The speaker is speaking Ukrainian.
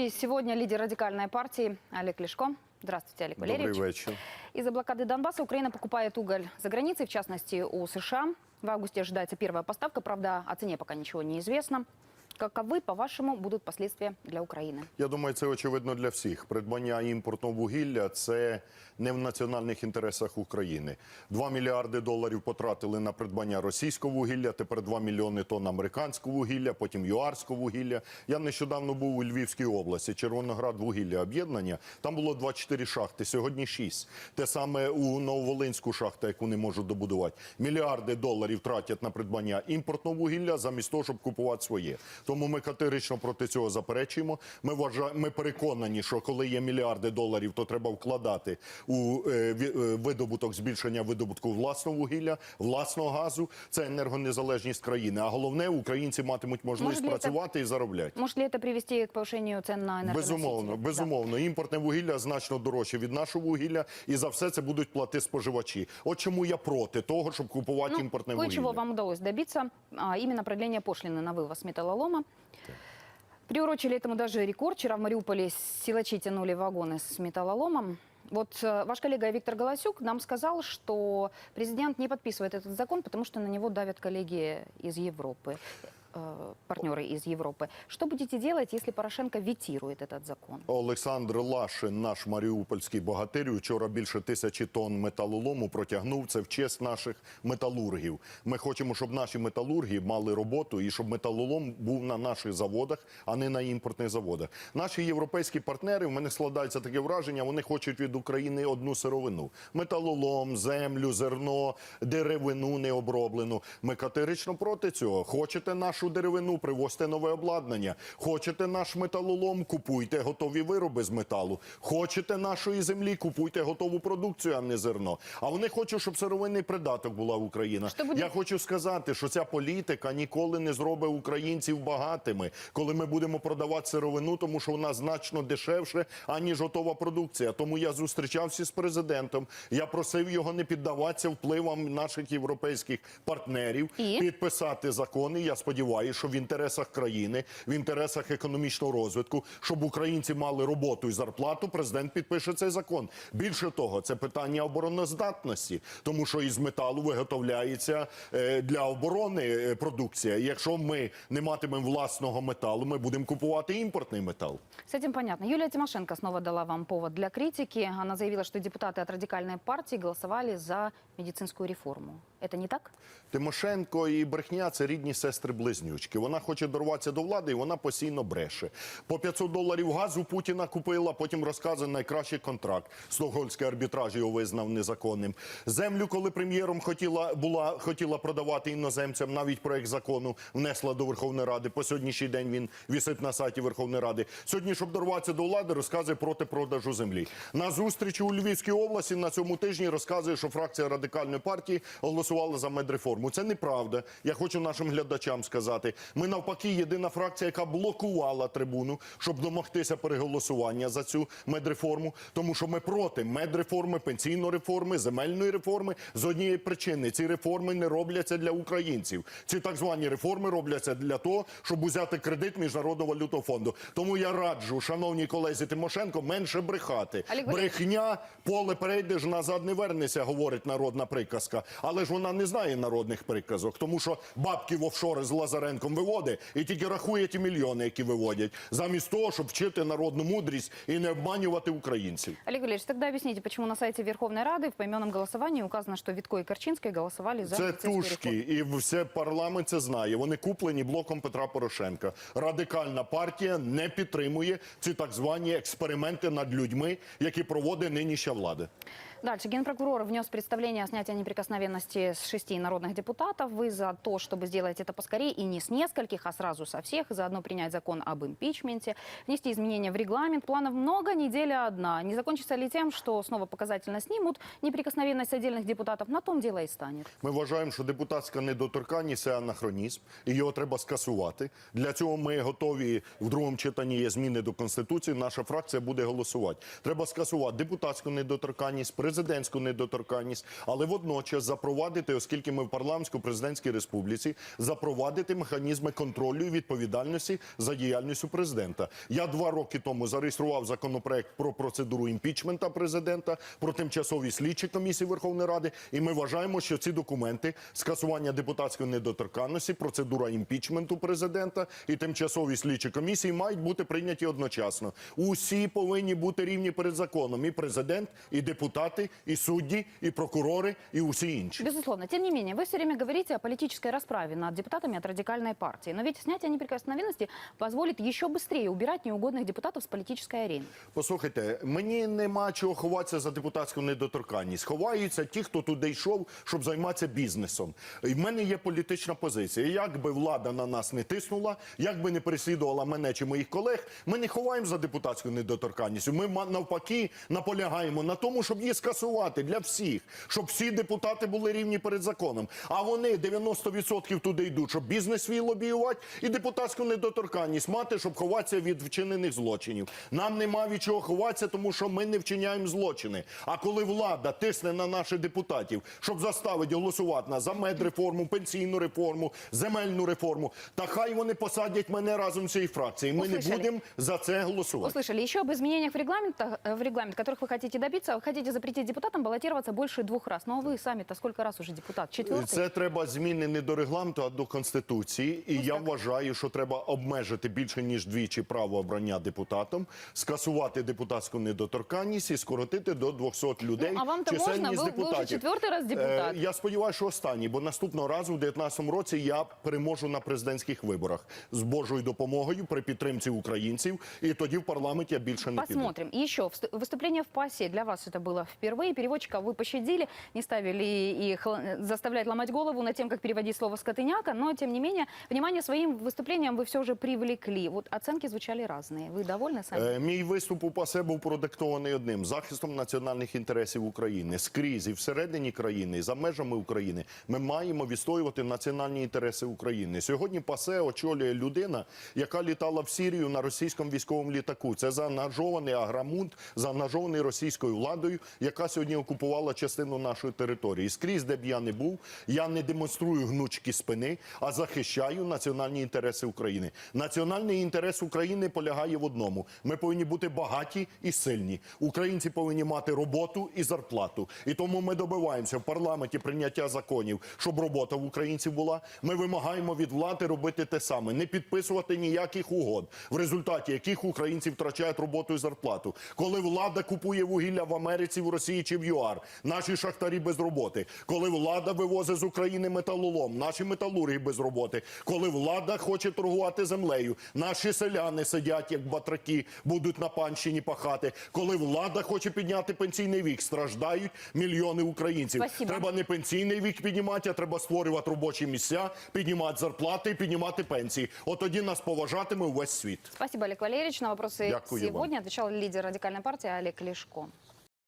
студии сегодня лидер радикальной партии Олег Лешко. Здравствуйте, Олег Валерьевич. вечер. Из-за блокады Донбасса Украина покупает уголь за границей, в частности у США. В августе ожидается первая поставка, правда, о цене пока ничего не известно. Каковы, по-вашему, будут последствия для Украины? Я думаю, це очевидно для всіх. Придбання імпортного вугілля це не в національних інтересах України. 2 мільярди доларів потратили на придбання російського вугілля, тепер 2 мільйони тонн американського вугілля, потім юарського вугілля. Я нещодавно був у Львівській області, Червоноград вугілля об'єднання. Там було 24 шахти, сьогодні 6. Те саме у Нововолинську шахту, яку не можуть добудувати. Мільярди доларів тратять на придбання імпортного вугілля замість того, щоб купувати своє. Тому ми категорично проти цього заперечуємо. Ми вважаємо, ми переконані, що коли є мільярди доларів, то треба вкладати у е, ві- е, видобуток збільшення видобутку власного вугілля, власного газу. Це енергонезалежність країни. А головне, українці матимуть можливість Може ли це- працювати і заробляти. Может ли это привести к повышению цен на энергоносители? Безумовно, Да. безумовно. Імпортне вугілля значно дорожче від нашого вугілля, і за все це будуть платити споживачі. От чому я проти того, щоб купувати Ну, імпортне кое-чего вугілля. вам удалось добиться, а именно продление пошлины на вывоз металлолома. Приурочили этому даже рекорд. Вчера в Мариуполе силачи тянули вагоны с металлоломом. Вот э, ваш коллега Виктор Голосюк нам сказал, что президент не подписывает этот закон, потому что на него давят коллеги из Европы, э, партнеры из Европы. Что будете делать, если Порошенко ветирует этот закон? Олександр Лашин, наш маріупольський богатир, вчора більше тисячі тонн металолому протягнув. Це в честь наших металургів. Ми хочемо, щоб наші металурги мали роботу і щоб металолом був на наших заводах, а не на імпортних заводах. Наші європейські партнери, в мене складається таке враження, вони хочуть від України одну сировину: металолом, землю, зерно, деревину необроблену. Ми категорично проти цього. Хочете нашу деревину, привозьте нове обладнання. Хочете наш металолом, купуйте готові вироби з металу. Хочете нашої землі, купуйте готову продукцію, а не зерно. А вони хочуть, щоб сировинний придаток була Україна. Що Я хочу сказати, що ця політика ніколи не зробить українців багатими, коли ми будемо продавати сировину, тому що вона значно дешевше, аніж готова продукція. Тому я зустрічався з президентом. Я просив його не піддаватися впливам наших європейських партнерів, І? підписати закони. Я сподіваюся, що в інтересах країни, в інтересах економічного розвитку, щоб українці мали роботу і зарплату. Президент підпише цей закон. Більше того, це питання обороноздатності, тому що із металу виготовляється е, для оборони е, продукція. Якщо ми не матимемо власного металу, ми будемо купувати імпортний метал. С этим понятно. Юлия Тимошенко снова дала вам повод для критики. Она заявила, что депутаты от радикальной партии голосовали за медицинскую реформу. Это не так? Тимошенко і брехня це рідні сестри-близнючки. Вона хоче дорватися до влади, і вона постійно бреше. По 500 доларів газу Путіна купила, потім розказує найкращий контракт. Стокгольмський арбітраж його визнав незаконним. Землю, коли прем'єром хотіла була хотіла продавати іноземцям, навіть проект закону внесла до Верховної Ради. По сьогоднішній день він вісить на сайті Верховної Ради. Сьогодні, щоб дорватися до влади, розказує проти продажу землі. На зустрічі у Львівській області на цьому тижні розказує, що фракція радикальної партії голосувала за медреформу. Це неправда. Я хочу нашим глядачам сказати. Ми навпаки єдина фракція, яка блокувала трибуну, щоб домогтися переголосування за цю медреформу. Тому що ми проти медреформи, пенсійної реформи, земельної реформи з однієї причини. Ці реформи не робляться для українців. Ці так звані реформи робляться для того, щоб узяти кредит міжнародного валютного фонду. Тому я раджу, шановній колезі Тимошенко, менше брехати. Брехня, поле перейдеш, назад не вернеся, говорить народна приказка. Але ж вона не знає народних приказок, тому що бабки в офшори з Лазаренком виводить і тільки рахує ті мільйони, які виводять, замість того, щоб вчити народну мудрість і не обманювати українців. Олег Валерьевич, тогда объясните, почему на сайте Верховной Рады в поименном голосовании указано, что Витко и Корчинская голосовали за Це тушки, і все парламент це знає. Вони куплені блоком Петра Порошенка. Радикальна партія не підтримує ці так звані експерименти над людьми, які проводить нинішня влада. Дальше. Генпрокурор внес представление о снятии неприкосновенности с шести народных депутатов. Вы за то, чтобы сделать это поскорее и не с нескольких, а сразу со всех. Заодно принять закон об импичменте, внести изменения в регламент. Планов много, неделя одна. Не закончится ли тем, что снова показательно снимут неприкосновенность отдельных депутатов? На том дело и станет. Ми вважаємо, що депутатська недоторканність це анахронізм, і його треба скасувати. Для цього ми готові в другому читанні є зміни до конституції. Наша фракція буде голосувати. Треба скасувати депутатську недоторканність, президентську недоторканність, але водночас запровадити, оскільки ми в парламентсько-президентській республіці, запровадити механізми контролю і відповідальності за діяльністю президента. Я два роки тому зареєстрував законопроект про процедуру імпічмента президента, про тимчасові слідчі комісії Верховної Ради, і ми вважаємо, що ці документи скасування депутатської недоторканності, процедура імпічменту президента і тимчасові слідчі комісії мають бути прийняті одночасно. Усі повинні бути рівні перед законом: і президент, і депутати, і судді, і прокурори, і усі інші. Безусловно. Тем не менее, вы все время говорите о политической расправе над депутатами от радикальной партии. Но ведь снятие неприкосновенности позволит еще быстрее убирать неугодных депутатов с политической арены. Послухайте, мені нема чого ховатися за депутатську недоторканність. Ховаються ті, хто туди йшов, щоб займатися бізнесом. І в мене є політична позиція. Як би влада на нас не тиснула, як би не переслідувала мене чи моїх колег, ми не ховаємо за депутатську недоторканністю. Ми ма- навпаки наполягаємо на тому, щоб її скасувати для всіх, щоб всі депутати були рівні перед законом. А вони 90% туди йдуть, щоб бізнес свій лобіювати і депутатську недоторканність мати, щоб ховатися від вчинених злочинів. Нам нема від чого ховатися, тому що ми не вчиняємо злочини. А коли влада тисне на наших депутатів, щоб заставити голосувати на за медреформу, пенсійну реформу, земельну реформу, та хай вони посадять мене разом з цією фракцією. Ми не Услышали. будемо за це голосувати. Услышали еще об изменениях в, регламентах, э, в регламент, которых вы хотите добиться. Вы хотите запретить депутатам баллотироваться больше двух раз. Но вы сами-то сколько раз уже депутат? Четвертый? Це треба зміни не до регламенту, а до конституції. І я вважаю, що треба обмежити більше ніж двічі право обрання депутатом, скасувати депутатську недоторканність і скоротити до 200 людей. Ну, а вам-то чисельність можна? Ви- ви вже депутатів. четвертий раз депутат. Е, я сподіваюся, що останній, бо наступного разу, в 2019 році, я переможу на президентських виборах з Божою допомогою при підтримці українців. І тоді в парламент я більше не піду. Посмотрим. И еще вст- выступление в ПАСе для вас это было впервые. Переводчика вы пощадили, не ставили их л- заставлять ломать голову над тем, как переводить слово «скотыняка», но, тем не менее, внимание своим выступлением вы все же привлекли. Вот оценки звучали разные. Вы довольны сами? Е, Мій виступ у ПАСЕ був продиктований одним захистом національних інтересів України скрізь і всередині країни, і за межами України. Ми маємо відстоювати національні інтереси України. Сьогодні ПАСЕ очолює людина, яка літала в Сірію на російському військовому літаку. Це заангажований аграмунт, заангажований російською владою, яка сьогодні окупувала частину нашої території. Скрізь, де б я не був, я не демонструю гнучки спини, а захищаю національні інтереси України. Національний інтерес України полягає в одному: ми повинні бути багаті і сильні. Українці повинні мати роботу і зарплату. І тому ми добиваємося в парламенті прийняття законів, щоб робота в українців була. Ми вимагаємо від влади робити те саме, не підписувати ніяких угод, в результаті яких українці втрачають роботу і зарплату. Коли влада купує вугілля в Америці, в Росії чи в ЮАР, наші шахтарі без роботи. Коли влада вивозить з України металолом, наші металурги без роботи. Коли влада хоче торгувати землею, наші селяни сидять як батраки, будуть на панщині пахати. Коли влада хоче підняти пенсійний вік, страждають мільйони українців. Спасибо. Треба не пенсійний вік піднімати, а треба створювати робочі місця, піднімати зарплати, піднімати пенсії. От тоді нас поважатиме увесь світ. Спасибо, Олег Валерьевич. На вопросы Дякую вам. сегодня отвечал лидер радикальной партии Олег Лешко.